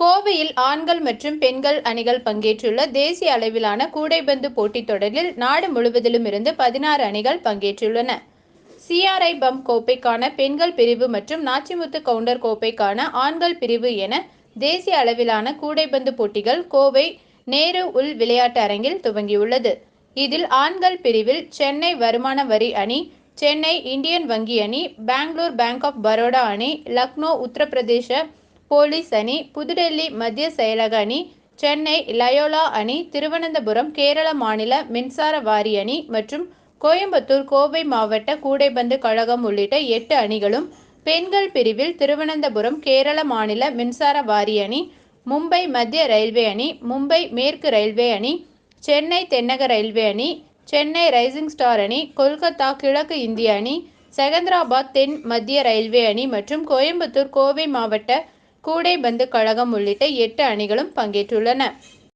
கோவையில் ஆண்கள் மற்றும் பெண்கள் அணிகள் பங்கேற்றுள்ள தேசிய அளவிலான கூடைப்பந்து போட்டித் தொடரில் நாடு முழுவதிலும் இருந்து பதினாறு அணிகள் பங்கேற்றுள்ளன. சிஆர்ஐ பம்ப் கோப்பைக்கான பெண்கள் பிரிவு மற்றும் நாச்சிமுத்து கவுண்டர் கோப்பைக்கான ஆண்கள் பிரிவு என தேசிய அளவிலான கூடைப்பந்து போட்டிகள் கோவை நேரு உள் விளையாட்டு அரங்கில் துவங்கியுள்ளது. இதில் ஆண்கள் பிரிவில் சென்னை வருமான வரி அணி சென்னை இந்தியன் வங்கி அணி பெங்களூர் பேங்க் ஆஃப் பரோடா அணி லக்னோ உத்தரப்பிரதேச போலீஸ் அணி புதுடெல்லி மத்திய செயலக அணி சென்னை லயோலா அணி திருவனந்தபுரம் கேரள மாநில மின்சார வாரி அணி மற்றும் கோயம்புத்தூர் கோவை மாவட்ட கூடைப்பந்து கழகம் உள்ளிட்ட எட்டு அணிகளும் பெண்கள் பிரிவில் திருவனந்தபுரம் கேரள மாநில மின்சார வாரி அணி மும்பை மத்திய ரயில்வே அணி மும்பை மேற்கு ரயில்வே அணி சென்னை தென்னக ரயில்வே அணி சென்னை ரைசிங் ஸ்டார் அணி கொல்கத்தா கிழக்கு இந்திய அணி செகந்திராபாத் தென் மத்திய ரயில்வே அணி மற்றும் கோயம்புத்தூர் கோவை மாவட்ட கூடைப்பந்து கழகம் உள்ளிட்ட எட்டு அணிகளும் பங்கேற்றுள்ளன.